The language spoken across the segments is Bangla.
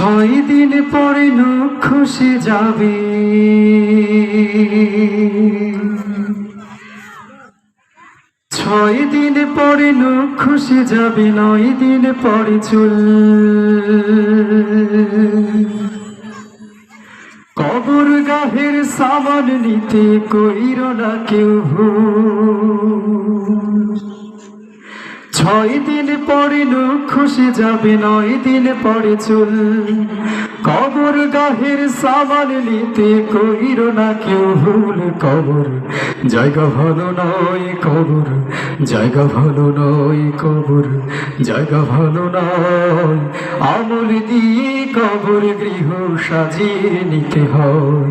ছয় দিন পরে খসে যাবে ছয় দিন পরে খসে যাবে, নয় দিন পরে চুল কবর গাহের সাবান নিতে কইর না কেউ ভুল। ছয় দিন পরে খসে যাবে, নয় দিন পরে চুল। কবর গাহের সামান নিতে কইর না কেউ ভুল কবর। জায়গা ভালো নয় কবর, জায়গা ভালো নয় কবর, জায়গা ভালো নয়। আমল দিয়ে কবর গৃহ সাজিয়ে নিতে হয়।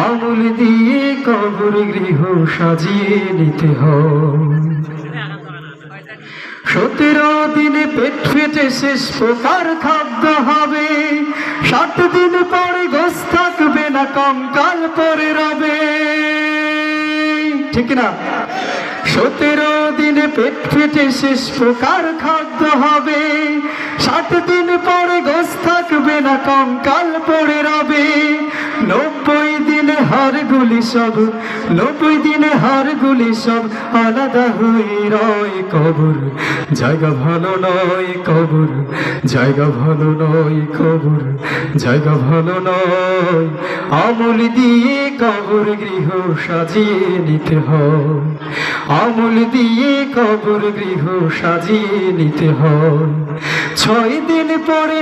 আমল দিয়ে কবর গৃহ সাজিয়ে নিতে হয়। সতেরো দিনে পেট ফেটে শেষ প্রকার খাদ্য হবে। ষাট দিন পরে গোস থাকবে না, কঙ্কাল পরে রবে। ঠিক না সতেরো দিনে পেট ফেটে শেষ প্রকার খাদ্য হবে। ষাট দিন পরে গোস থাকবে না, কঙ্কাল পরে রবে। নব্বই দিনে হারগুলি সব, নব্বই দিনে হারগুলি সব, আলাদা হয়ে রয় কবর। জায়গা ভালো নয় কবর, জায়গা ভালো নয় কবর, জায়গা ভালো নয়। আমল দিয়ে কবর গৃহ সাজিয়ে নিতে হয়। আমল দিয়ে কবর গৃহ সাজিয়ে নিতে হয়। ছয় দিন পরে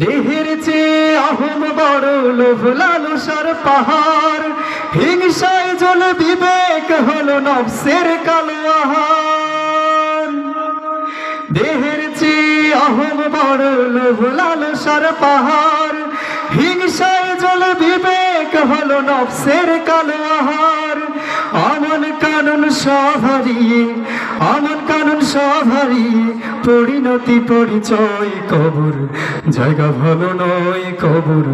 দেহের চেয়ে আহম বড় লোভ, লালসার পাহাড়। হিংসায় জল বিবেক হলো নফসের কালো আহার। দেহের চেয়ে আহম বড় লোভ, লালসার পাহাড়। হিংসায় জল বিবেক হলো নফসের কালো আহার। আমন কানুন সব আমন কানুন সভারি, পরিণতি পরিচয় কবর। জায়গা ভালো নয় কবর,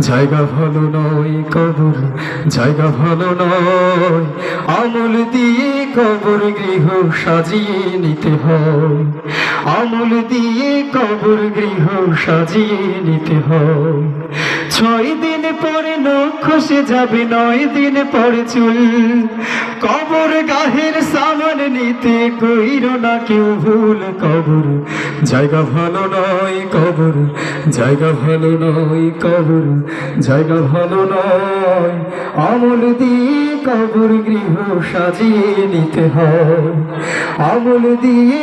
জায়গা ভালো নয় কবর, জায়গা ভালো নয়। আমল দিয়ে কবর গৃহ সাজিয়ে নিতে হয়। আমল দিয়ে কবর গৃহ সাজিয়ে নিতে হয়। ছয় দিন পরে নখ খসে যাবে, নয় দিন পরে চুল। কবর গাহের সামান নিতে কইর না কেউ ভুল কবর। জায়গা ভালো নয় কবর, জায়গা ভালো নয় কবর, জায়গা ভালো নয়। আমল দিয়ে কবর গৃহ সাজিয়ে নিতে হয়। আমল দিয়ে